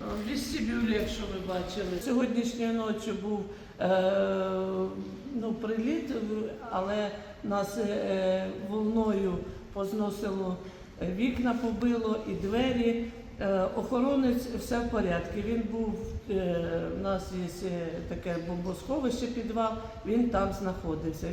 В якщо ви бачили. Сьогоднішньої ночі був е, ну, приліт, але нас е, волною позносило е, вікна побило і двері. Е, охоронець все в порядку. Він був, е, у нас є е, таке бомбосховище підвал, він там знаходився.